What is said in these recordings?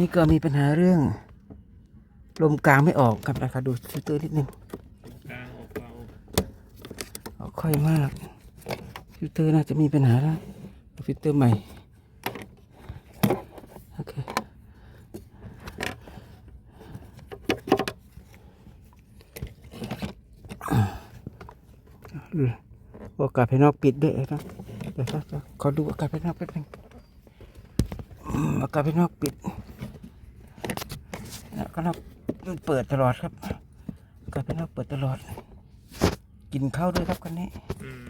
นี้ก็มีปัญหาเรื่อง ลมกลางไม่ออกครับนะครับดูฟิลเตอร์นิดนึงกลางออกเบาออกค่อยมากฟิลเตอร์น่าจะมีปัญหาแล้วฟิลเตอร์ใหม่โอเคโอกาสภายนอกปิดด้วยนะเดี๋ยวขอดูอากาศภายนอกแป๊บนึงอากาศภายนอกปิด อากาศภายนอกเปิดตลอดครับอากาศภายนอกเปิดตลอด กินข้าวด้วยครับคันนี้อืม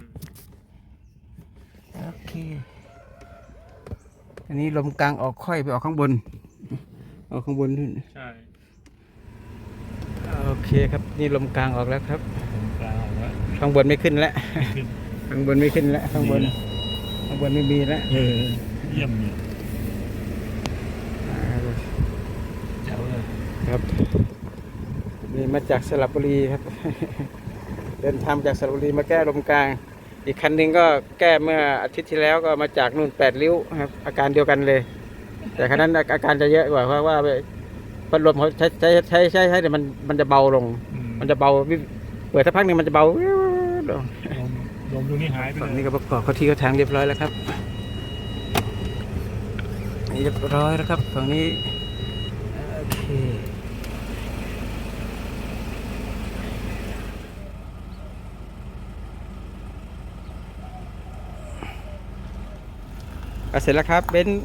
โอเคอันนี้ลมกลางออกค่อยไปออกข้างบน ออกข้างบนนู่นใช่โอเคครับนี่ลมกลางออกแล้วครับตรงกลางออกแล้วข้างบนไม่ขึ้นแล้วขึ้นข้างบนไม่ขึ้นแล้วข้างบนดีนะข้างบนไม่มีแล้วเออเยี่ยมเนี่ย อ่า เจ้าเลย ครับนี่มาจากสระบุรีครับ เดินทางจากสระบุรีมาแก้ลมกลาง อีกคันหนึ่งก็แก้เมื่ออาทิตย์ที่แล้วก็มาจากนู่นแปดริ้วครับอาการเดียวกันเลย แต่คันนั้นอาการจะเยอะกว่าเพราะว่าพัดลมเขาใช้ใช้ใช้ใช้ใช้แต่มันมันจะเบาลงอืมมันจะเบาวิเปิดสักพักหนึ่งมันจะเบาวิวลงลมลมตรงนี้หายไปฝั่งเลนี้ยก็ประกอบเข้าที่เข้าทางเรียบร้อยแล้วครับนี่เรียบร้อยแล้วครับฝั่งนี้โอเค ก็เสร็จแล้วครับเบนซ์